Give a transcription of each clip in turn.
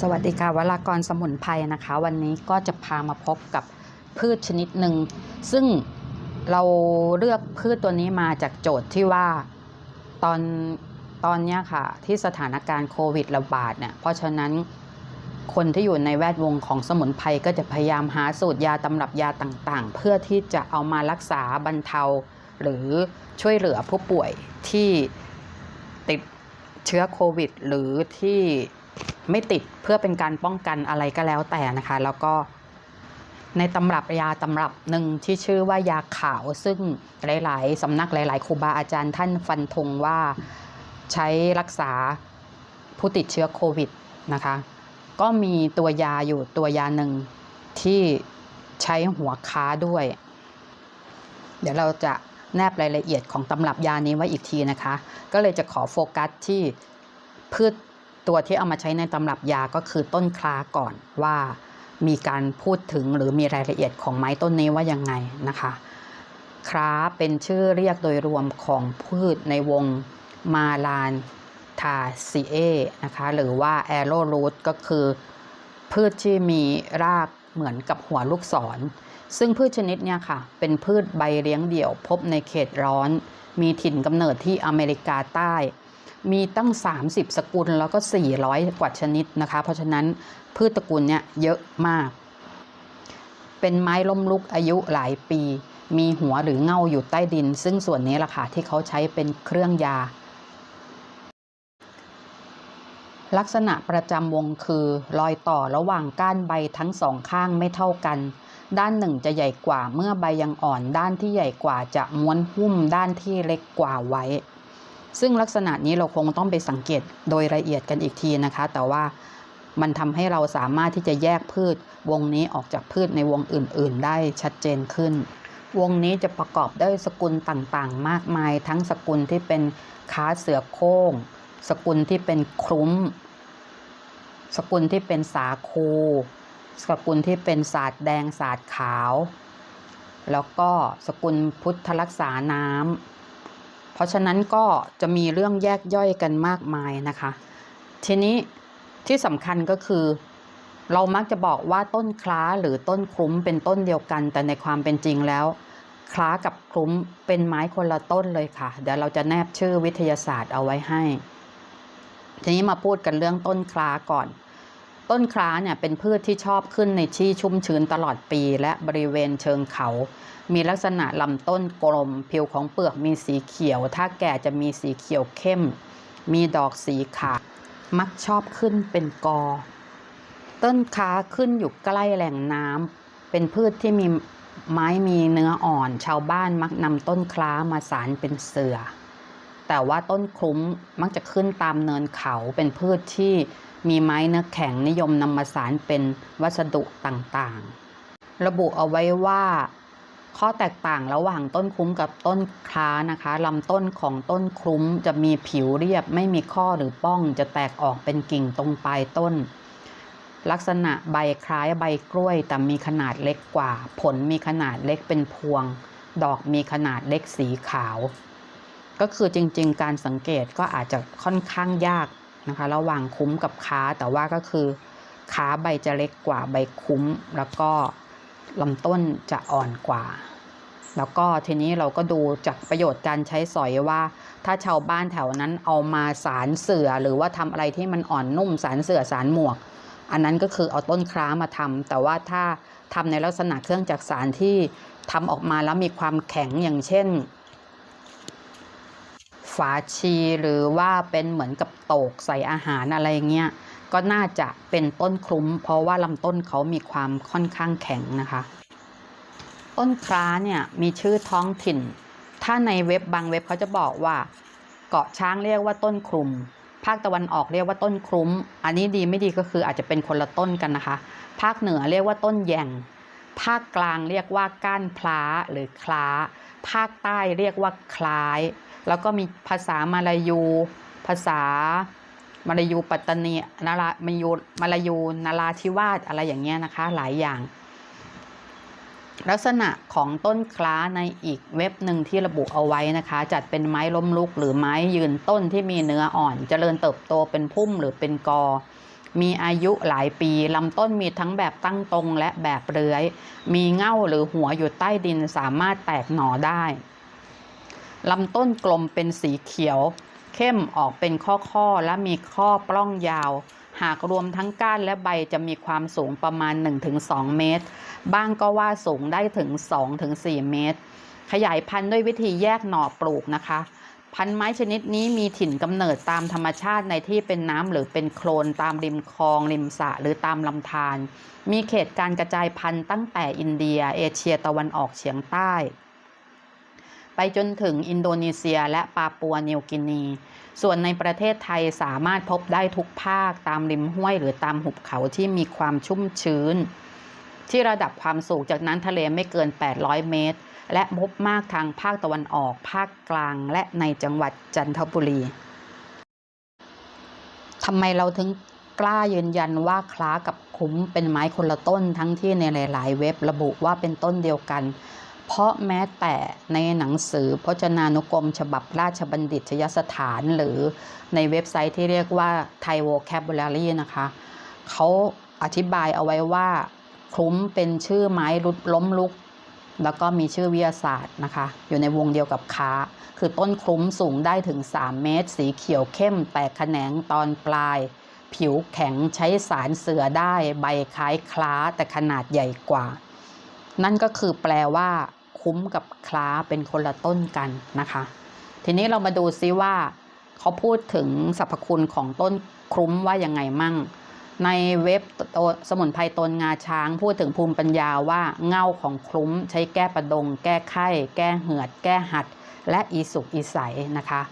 สวัสดีค่ะวรากรสมุนไพรนะคะ วันนี้ก็จะพามาพบกับพืชชนิดหนึ่งซึ่งเราเลือกพืชตัวนี้มาจากโจทย์ที่ว่าตอนตอนนี้ค่ะ ที่สถานการณ์โควิดระบาดเนี่ยเพราะฉะนั้นคนที่อยู่ในแวดวงของสมุนไพรก็จะพยายามหาสูตรยาตำรับยาต่างๆ เพื่อที่จะเอามารักษาบรรเทา หรือช่วยเหลือผู้ป่วยที่ติดเชื้อโควิด หรือที่ ไม่ติดเพื่อเป็นการป้องกันอะไรก็แล้วแต่นะคะ แล้วก็ในตำรับยาตำรับหนึ่งที่ชื่อว่ายาขาวซึ่งหลาย ๆ สำนักหลาย ๆ ครูบาอาจารย์ท่านฟันธงว่าใช้รักษาผู้ติดเชื้อโควิดนะคะ ก็มีตัวยาอยู่ตัวยาหนึ่งที่ใช้หัวค้าด้วย เดี๋ยวเราจะแนบรายละเอียดของตำรับยานี้ไว้อีกทีนะคะ ก็เลยจะขอโฟกัสที่พืช ตัวที่เอามาใช้ในตำรับยาก็คือต้นคลาก่อนว่ามีการพูดถึงหรือมีรายละเอียดของไม้ต้นนี้ว่ายังไงนะคะคราเป็นชื่อเรียกโดยรวมของพืชในวงมาลานทาซีเอนะคะหรือว่าแอโรรูทก็คือ พืชที่มีรากเหมือนกับหัวลูกศร ซึ่งพืชชนิดเนี่ยค่ะ เป็นพืชใบเลี้ยงเดี่ยวพบในเขตร้อน มีถิ่นกำเนิดที่อเมริกาใต้ มีตั้ง 30 สกุลแล้วก็ 400 กว่าชนิดนะคะ เพราะฉะนั้นพืชตระกูลเนี่ยเยอะมาก เป็นไม้ล้มลุกอายุหลายปี มีหัวหรือเง่าอยู่ใต้ดิน ซึ่งส่วนนี้แหละค่ะที่เขาใช้เป็นเครื่องยา ลักษณะประจำวงคือรอยต่อระหว่างก้านใบทั้งสองข้างไม่เท่ากันด้านหนึ่งจะใหญ่กว่าเมื่อใบยังอ่อน ด้านที่ใหญ่กว่าจะม้วนหุ้มด้านที่เล็กกว่าไว้ ซึ่งลักษณะนี้เราคงต้องไปสังเกตโดยละเอียดกันอีกทีนะคะ แต่ว่ามันทำให้เราสามารถที่จะแยกพืช วงนี้ออกจากพืชในวงอื่น ๆ ได้ชัดเจนขึ้น วงนี้จะประกอบด้วยสกุลต่างๆ มากมาย ทั้งสกุลที่เป็นค้าเสือโคร่งสกุลที่เป็นคลุ้ม สกุลที่เป็นสาคู สกุลที่เป็นศาสตร์แดงศาสตร์ขาว แล้วก็สกุลพุทธรักษาน้ำ เพราะฉะนั้นก็จะมีเรื่องแยกย่อยกันมากมายนะคะ ทีนี้ที่สำคัญก็คือ เรามักจะบอกว่าต้นคล้าหรือต้นคลุ้มเป็นต้นเดียวกัน แต่ในความเป็นจริงแล้ว คล้ากับคลุ้มเป็นไม้คนละต้นเลยค่ะ เดี๋ยวเราจะแนบชื่อวิทยาศาสตร์เอาไว้ให้ ทีนี้มาพูดกันเรื่องต้นคล้าก่อน ต้นคล้าเนี่ยเป็นพืชที่ชอบขึ้นในที่ชุ่มชื้นตลอดปี และบริเวณเชิงเขา มีลักษณะลำต้นกลม ผิวของเปลือกมีสีเขียว ถ้าแก่จะมีสีเขียวเข้ม มีดอกสีขาวมักชอบขึ้นเป็นกอ ต้นค้าขึ้นอยู่ใกล้แหล่งน้ำเป็นพืชที่มีไม้มีเนื้ออ่อน ชาวบ้านมักนำต้นคล้ามาสารเป็นเสือ แต่ว่าต้นคลุ้มมักจะขึ้นตามเนินเขาเป็นพืชที่มีไม้เนื้อแข็งนิยมนำมาสารเป็นวัสดุต่างๆ ระบุเอาไว้ว่า ข้อแตกต่างระหว่างต้นคลุ้มกับต้นคล้านะคะลำต้นของต้นคลุ้มจะมีผิวเรียบไม่มีข้อหรือป้องจะแตกออกเป็นกิ่งตรงปลายต้น ลักษณะใบคล้ายใบกล้วย แต่มีขนาดเล็กกว่า ผลมีขนาดเล็กเป็นพวง ดอกมีขนาดเล็กสีขาว ก็คือจริง ๆ การสังเกตก็อาจจะค่อนข้างยากนะคะระหว่างคุ้มกับค้าแต่ว่าก็คือค้าใบจะเล็กกว่าใบคุ้ม แล้วก็ลำต้นจะอ่อนกว่า แล้วก็ทีนี้เราก็ดูจากประโยชน์การใช้สอยว่า ถ้าชาวบ้านแถวนั้นเอามาสารเสือหรือว่าทำอะไรที่มันอ่อนนุ่มสารเสือสารหมวก อันนั้นก็คือเอาต้นคล้ามาทำแต่ว่าถ้าทำในลักษณะเครื่องจักสารที่ทำออกมาแล้วมีความแข็งอย่างเช่น ฝาชีหรือว่าเป็นเหมือนกับโตกใส่อาหารอะไรเงี้ยก็น่าจะเป็นต้นคลุ้ม เพราะว่าลำต้นเขามีความค่อนข้างแข็งนะคะ ต้นคล้าเนี่ยมีชื่อท้องถิ่น ถ้าในเว็บบางเว็บเขาจะบอกว่า เกาะช้างเรียกว่าต้นคลุม ภาคตะวันออกเรียกว่าต้นคลุ้ม อันนี้ดีไม่ดีก็คืออาจจะเป็นคนละต้นกันนะคะ ภาคเหนือเรียกว่าต้นแยงภาคกลางเรียกว่าก้านพล้าหรือคล้า ภาคใต้เรียกว่าคล้าย แล้วก็มีภาษามาลายู ภาษามาลายูปัตตานีนารามายูมาลายูนาราธิวาสอะไรอย่างเงี้ยนะคะ หลายอย่าง ลักษณะของต้นคล้าในอีกเว็บหนึ่งที่ระบุเอาไว้นะคะ จัดเป็นไม้ล้มลุก หรือไม้ยืนต้นที่มีเนื้ออ่อนเจริญเติบโตเป็นพุ่มหรือเป็นกอ มีอายุหลายปีลำต้นมีทั้งแบบตั้งตรงและแบบเลื้อย มีเง่าหรือหัวอยู่ใต้ดินสามารถแตกหน่อได้ ลำต้นกลมเป็นสีเขียว เข้มออกเป็นข้อๆ และมีข้อปล้องยาว หากรวมทั้งก้านและใบจะมีความสูงประมาณ 1-2 เมตร บ้างก็ว่าสูงได้ถึง 2-4 เมตร ขยายพันธุ์ด้วยวิธีแยกหน่อปลูกนะคะ พันไม้ชนิดนี้มีถิ่นกำเนิดตามธรรมชาติในที่เป็นน้ำหรือเป็นโคลนตามริมคลอง ริมสระหรือตามลำธารมีเขตการกระจายพันธุ์ตั้งแต่อินเดีย เอเชียตะวันออกเฉียงใต้ ไปจนถึงอินโดนีเซียและปาปัวนิวกินี ส่วนในประเทศไทยสามารถพบได้ทุกภาคตามริมห้วยหรือตามหุบเขาที่มีความชุ่มชื้น ที่ระดับความสูงจากนั้นทะเลไม่เกิน 800 เมตร และพบมากทางภาคตะวันออก ภาคกลาง และในจังหวัดจันทบุรีทำไมเราถึงกล้ายืนยันว่าคล้ากับคุ้มเป็นไม้คนละต้นทั้งที่ในหลาย ๆ เว็บระบุว่าเป็นต้นเดียวกัน เพราะแม้แต่ในหนังสือพจนานุกรม ฉบับราชบัณฑิตยสถานหรือในเว็บไซต์ที่เรียกว่า Thai Vocabulary นะคะ เขาอธิบายเอาไว้ว่าคลุ้มเป็นชื่อไม้รุดล้มลุก แล้วก็มีชื่อวิทยาศาสตร์นะคะ อยู่ในวงเดียวกับค้า คือต้นคลุ้มสูงได้ถึง 3 เมตร สีเขียวเข้ม แตกแขนงตอนปลาย ผิวแข็งใช้สารเสือได้ ใบคล้ายคล้าแต่ขนาดใหญ่กว่า นั่นก็คือแปลว่า คุ้มกับคล้าเป็นคนละต้นกันนะคะ ทีนี้เรามาดูซิว่า เขาพูดถึงสรรพคุณของต้นคลุ้มว่ายังไงมั่ง ในเว็บสมุนไพรตนงาช้าง พูดถึงภูมิปัญญาว่าเงาของคลุ้มใช้แก้ประดง แก้ไข้ แก้เหือด แก้หัด และอีสุกอีใสนะคะ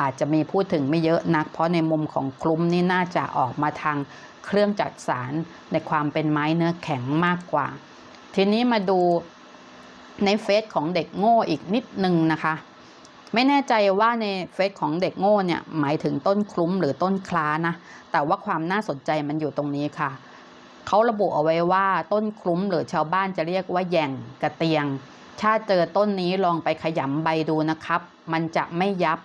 อาจจะมีพูดถึงไม่เยอะนัก เพราะในมุมของคลุ้มนี่น่าจะออกมาทางเครื่องจักสารในความเป็นไม้เนื้อแข็งมากกว่า ทีนี้มาดู ในเฟซของเด็กโง่อีกนิดนึงนะคะ ไม่แน่ใจว่าในเฟซของเด็กโง่เนี่ยหมายถึงต้นคลุ้มหรือต้นคล้านะแต่ว่าความน่าสนใจมันอยู่ตรงนี้ค่ะเขาระบุเอาไว้ว่าต้นคลุ้มหรือชาวบ้านจะเรียกว่าแย่งกระเตียงถ้าเจอต้นนี้ลองไปขยำใบดูนะครับ มันจะไม่ยับ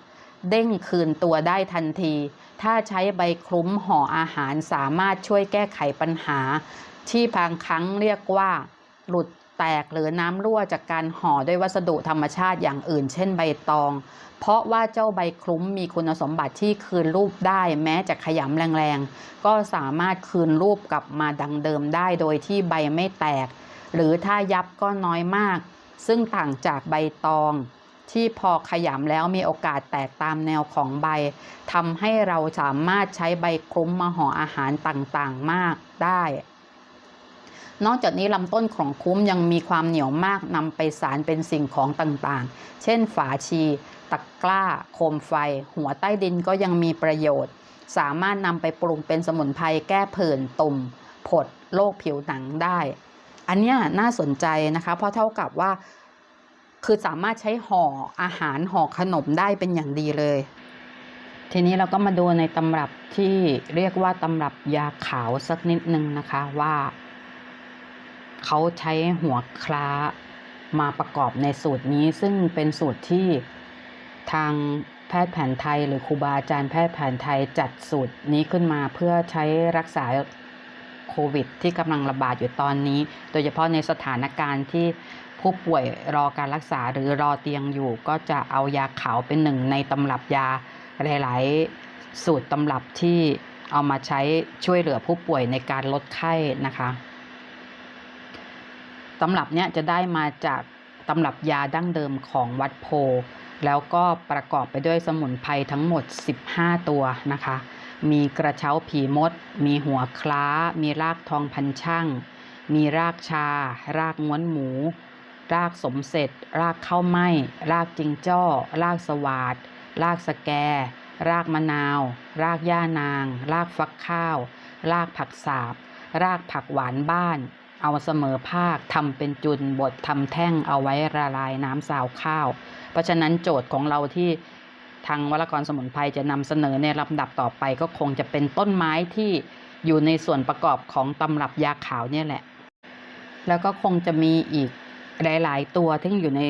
เด้งคืนตัวได้ทันที ถ้าใช้ใบคลุ้มห่ออาหารสามารถช่วยแก้ไขปัญหา ที่บางครั้งเรียกว่า หลุด แตกหรือน้ำรั่วจากการห่อด้วยวัสดุธรรมชาติอย่างอื่น เช่นใบตอง เพราะว่าเจ้าใบคลุ้มมีคุณสมบัติที่คืนรูปได้แม้จะขยำแรงๆ ก็สามารถคืนรูปกลับมาดังเดิมได้โดยที่ใบไม่แตก หรือถ้ายับก็น้อยมาก ซึ่งต่างจากใบตอง ที่พอขยำแล้วมีโอกาสแตกตามแนวของใบทำให้เราสามารถใช้ใบคลุ้มมาห่ออาหารต่างๆมากได้ นอกจากนี้ลำต้นของคุ้มยังมีความเหนียวมากนำไปสารเป็นสิ่งของต่างๆ เช่น ฝาชี ตะกร้า โคมไฟ หัวใต้ดินก็ยังมีประโยชน์ สามารถนำไปปรุงเป็นสมุนไพรแก้ผื่นตุ่ม ผดโรคผิวหนังได้ อันเนี้ยน่าสนใจนะคะ เพราะเท่ากับว่า คือสามารถใช้ห่ออาหารห่อขนมได้เป็นอย่างดีเลยทีนี้เราก็มาดูในตำรับที่เรียกว่าตำรับยาขาวสักนิดนึงนะคะว่า เขาใช้หัวคล้ามาประกอบในสูตรนี้ ซึ่งเป็นสูตรที่ทางแพทย์แผนไทย หรือครูบาอาจารย์แพทย์แผนไทยจัดสูตรนี้ขึ้นมาเพื่อใช้รักษาโควิด ที่กำลังระบาดอยู่ตอนนี้ โดยเฉพาะในสถานการณ์ที่ผู้ป่วยรอการรักษาหรือรอเตียงอยู่ ก็จะเอายาขาวเป็นหนึ่งในตำรับยาหลาย ๆ สูตรตำรับที่เอามาใช้ช่วยเหลือผู้ป่วยในการลดไข้นะคะ ตำรับเนี้ยจะได้มาจากตำรับยาดั้งเดิมของวัดโพ แล้วก็ประกอบไปด้วยสมุนไพรทั้งหมด 15 ตัวนะคะ มีกระเช้าผีมด มีหัวคล้า มีรากทองพันช่าง มีรากชา รากง้วนหมู รากสมเสร็จ รากข้าวไหม้ รากจิงจ้อ รากสวาด รากสแก รากมะนาว รากย่านาง รากฟักข้าว รากผักสาบ รากผักหวานบ้าน เอาเสมอภาคทำเป็นจุนบดทำแท่งเอาไว้ละลายน้ำสาวข้าว เพราะฉะนั้นโจทย์ของเราที่ทางวรกรสมุนไพรจะนำเสนอในลำดับต่อไปก็คงจะเป็นต้นไม้ที่อยู่ในส่วนประกอบของตำรับยาขาวเนี่ยแหละ แล้วก็คงจะมีอีกหลาย ๆ ตัวที่อยู่ใน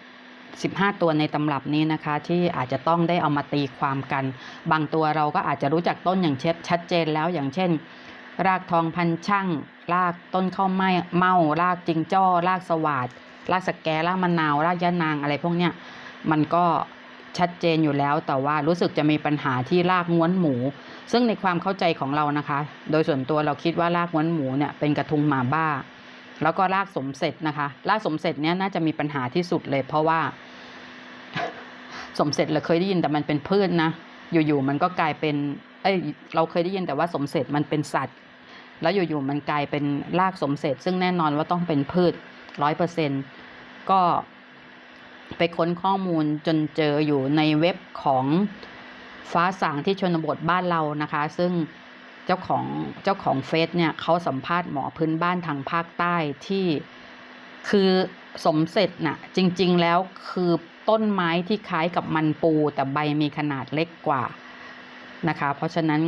15 15 ตัวในตำรับนี้นะคะ ที่อาจจะต้องได้เอามาตีความกัน บางตัวเราก็อาจจะรู้จักต้นอย่างเช่นชัดเจนแล้วอย่างเช่น รากทองพันช่างรากต้นข้าวไม้เมารากจิงจ้อรากสวาดรากสแกรากมะนาวรากยะนางอะไรพวกเนี้ยมันก็ชัดเจนอยู่แล้วแต่ว่ารู้สึกจะมีปัญหาที่รากง้วนหมู ซึ่งในความเข้าใจของเรานะคะ โดยส่วนตัวเราคิดว่ารากง้วนหมูเนี่ยเป็นกระทุงหมาบ้า แล้วก็รากสมเสร็จนะคะรากสมเสร็จเนี้ยน่าจะมีปัญหาที่สุดเลย เพราะว่า สมเสร็จเราเคยได้ยินแต่มันเป็นพืชนะอยู่ๆมันก็กลายเป็น เอ้ยเราเคยได้ยินแต่ว่าสมเสร็จมันเป็นสัตว์ แล้วอยู่ๆมันกลายเป็นรากสมเสร็จ ซึ่งแน่นอนว่าต้องเป็นพืชร้อยเปอร์เซ็นก็ไปค้นข้อมูลจนเจออยู่ในเว็บของฟ้าสางที่ชนบทบ้านเรานะคะ ซึ่งเจ้าของเจ้าของเฟซเนี่ยเขาสัมภาษณ์หมอพื้นบ้านทางภาคใต้ที่คือสมเสร็จน่ะจริงๆแล้วคือต้นไม้ที่คล้ายกับมันปูแต่ใบมีขนาดเล็กกว่านะคะ เพราะฉะนั้น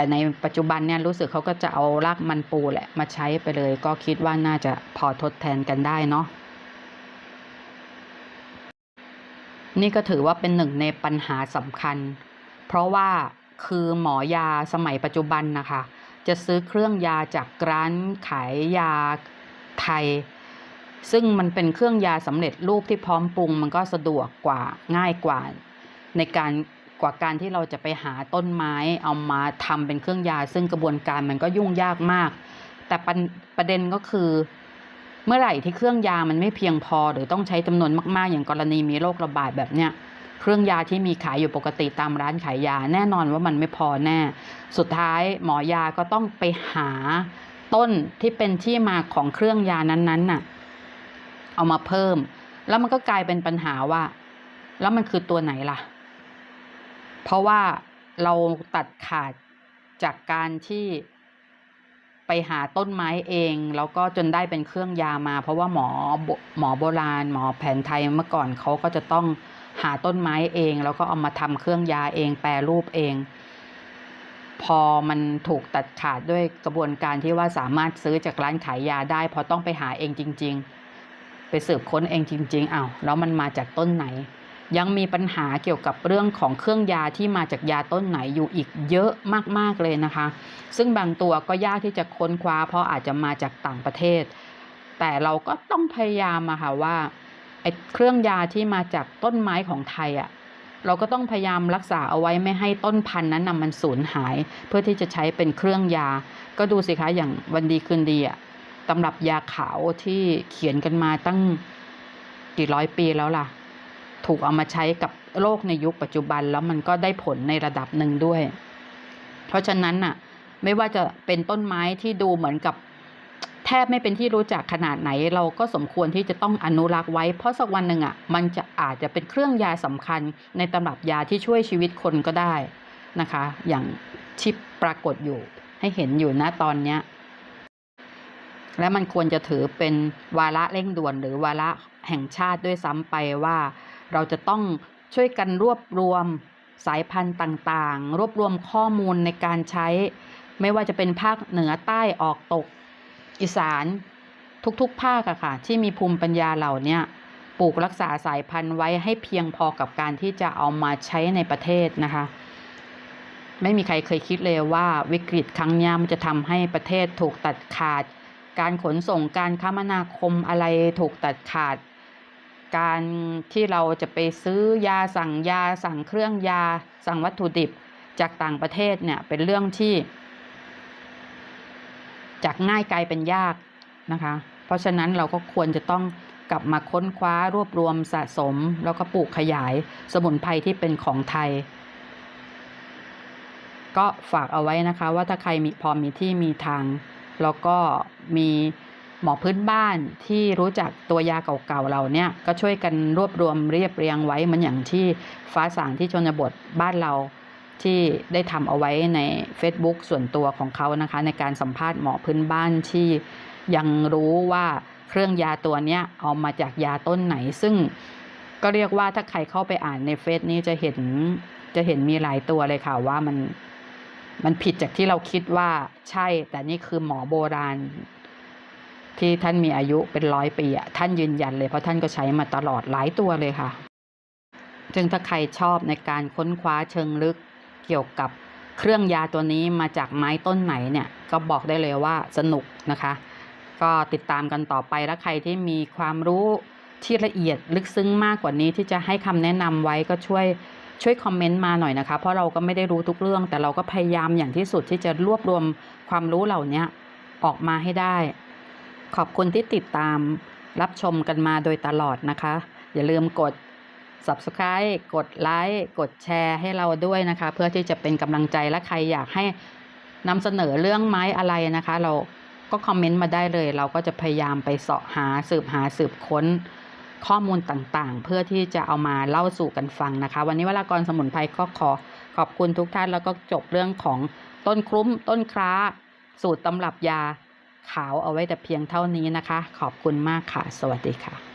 แต่ในปัจจุบันเนี่ยรู้สึกเขาก็จะเอารากมันปูแหละมาใช้ไปเลย ก็คิดว่าน่าจะพอทดแทนกันได้เนาะนี่ก็ถือว่าเป็นหนึ่งในปัญหาสำคัญ เพราะว่าคือหมอยาสมัยปัจจุบันนะคะ จะซื้อเครื่องยาจากร้านขายยาไทย ซึ่งมันเป็นเครื่องยาสำเร็จรูปที่พร้อมปรุง มันก็สะดวกกว่าง่ายกว่า ในการ กว่าการที่เราจะไปหาต้นไม้เอามาทำเป็นเครื่องยา ซึ่งกระบวนการมันก็ยุ่งยากมาก แต่ประประเด็นก็คือ เมื่อไหร่ที่เครื่องยามันไม่เพียงพอ หรือต้องใช้จำนวนมากๆ อย่างกรณีมีโรคระบาดแบบเนี้ยเครื่องยาที่มีขายอยู่ปกติตามร้านขายยา แน่นอนว่ามันไม่พอแน่ สุดท้ายหมอยาก็ต้องไปหาต้นที่เป็นที่มาของเครื่องยานั้นๆน่ะ เอามาเพิ่ม แล้วมันก็กลายเป็นปัญหาว่า แล้วมันคือตัวไหนล่ะ เพราะว่าเราตัดขาดจากการที่ไปหาต้นไม้เอง แล้วก็จนได้เป็นเครื่องยามา เพราะว่าหมอหมอโบราณ หมอแผนไทยเมื่อก่อนเขาก็จะต้องหาต้นไม้เอง แล้วก็เอามาทำเครื่องยาเองแปรรูปเอง พอมันถูกตัดขาดด้วยกระบวนการที่ว่าสามารถซื้อจากร้านขายยาได้พอต้องไปหาเองจริง ๆ ไปสืบค้นเองจริง ๆอ้าวแล้วมันมาจากต้นไหน ยังมีปัญหาเกี่ยวกับเรื่องของเครื่องยาที่มาจากยาต้นไหนอยู่อีกเยอะมากๆเลยนะคะ ซึ่งบางตัวก็ยากที่จะค้นคว้า เพราะอาจจะมาจากต่างประเทศ แต่เราก็ต้องพยายามอะค่ะว่าไอ้เครื่องยาที่มาจากต้นไม้ของไทยอะเราก็ต้องพยายามรักษาเอาไว้ไม่ให้ต้นพันธุ์นั้นนะมันสูญหาย เพื่อที่จะใช้เป็นเครื่องยา ก็ดูสิคะอย่างวันดีคืนดีอะตำรับยาขาวที่เขียนกันมาตั้งกี่ร้อยปีแล้วล่ะ ถูกเอามาใช้กับโลกในยุคปัจจุบันแล้วมันก็ได้ผลในระดับหนึ่งด้วย เพราะฉะนั้นน่ะไม่ว่าจะเป็นต้นไม้ที่ดูเหมือนกับแทบไม่เป็นที่รู้จักขนาดไหน เราก็สมควรที่จะต้องอนุรักษ์ไว้ เพราะสักวันหนึ่งอะมันจะอาจจะเป็นเครื่องยาสำคัญในตำรับยาที่ช่วยชีวิตคนก็ได้นะคะ อย่างที่ปรากฏอยู่ให้เห็นอยู่นะตอนเนี้ยและมันควรจะถือเป็นวาระเร่งด่วนหรือวาระแห่งชาติด้วยซ้ำไปว่า เราจะต้องช่วยกันรวบรวมสายพันธุ์ต่างๆ รวบรวมข้อมูลในการใช้ ไม่ว่าจะเป็นภาคเหนือใต้ออกตก อีสานทุกๆ ภาคอะค่ะ ที่มีภูมิปัญญาเหล่านี้ปลูกรักษาสายพันธุ์ไว้ให้เพียงพอกับการที่จะเอามาใช้ในประเทศนะคะ ไม่มีใครเคยคิดเลยว่าวิกฤตครั้งนี้มันจะทำให้ประเทศถูกตัดขาด การขนส่งการคมนาคมอะไรถูกตัดขาด การที่เราจะไปซื้อยาสั่งยาสั่งเครื่องยา สั่งวัตถุดิบจากต่างประเทศเนี่ยเป็นเรื่องที่ จากง่ายกลายเป็นยากนะคะ เพราะฉะนั้นเราก็ควรจะต้องกลับมาค้นคว้ารวบรวมสะสม แล้วก็ปลูกขยายสมุนไพรที่เป็นของไทย ก็ฝากเอาไว้นะคะว่าถ้าใครมีพอมีที่มีทาง แล้วก็มี หมอพื้นบ้านที่รู้จักตัวยาเก่าๆเราเนี่ยก็ช่วยกันรวบรวมเรียบเรียงไว้เหมือนอย่างที่ฟ้าสางที่ชนบทบ้านเราที่ได้ทำเอาไว้ใน Facebook ส่วนตัวของเขานะคะ ในการสัมภาษณ์หมอพื้นบ้านที่ยังรู้ว่าเครื่องยาตัวเนี้ยเอามาจากยาต้นไหน ซึ่งก็เรียกว่าถ้าใครเข้าไปอ่านในเฟซนี้จะเห็นจะเห็นมีหลายตัวเลยค่ะว่ามันมันผิดจากที่เราคิดว่าใช่ แต่นี่คือหมอโบราณ ที่ท่านมีอายุเป็นร้อยปีอะท่านยืนยันเลยเพราะท่านก็ใช้มาตลอดหลายตัวเลยค่ะ จึงถ้าใครชอบในการค้นคว้าเชิงลึกเกี่ยวกับเครื่องยาตัวนี้มาจากไม้ต้นไหนเนี่ยก็บอกได้เลยว่าสนุกนะคะ ก็ติดตามกันต่อไปแล้วใครที่มีความรู้ที่ละเอียดลึกซึ้งมากกว่านี้ที่จะให้คำแนะนำไว้ก็ช่วยช่วยคอมเมนต์มาหน่อยนะคะ เพราะเราก็ไม่ได้รู้ทุกเรื่อง แต่เราก็พยายามอย่างที่สุดที่จะรวบรวมความรู้เหล่านี้ออกมาให้ได้ ขอบคุณที่ติดตามรับชมกันมาโดยตลอดนะคะ อย่าลืมกด subscribe กดไลค์กดแชร์ให้เราด้วยนะคะ เพื่อที่จะเป็นกำลังใจและใครอยากให้นำเสนอเรื่องไม้อะไรนะคะ เราก็คอมเมนต์มาได้เลย เราก็จะพยายามไปเสาะหาสืบหาสืบค้นข้อมูลต่างๆ เพื่อที่จะเอามาเล่าสู่กันฟังนะคะ วันนี้วรากรสมุนไพรก็ขอขอบคุณทุกท่านแล้วก็จบเรื่องของต้นคลุ้มต้นคร้า สูตรตำรับยา ขาวเอาไว้แต่เพียงเท่านี้นะคะ ขอบคุณมากค่ะ สวัสดีค่ะ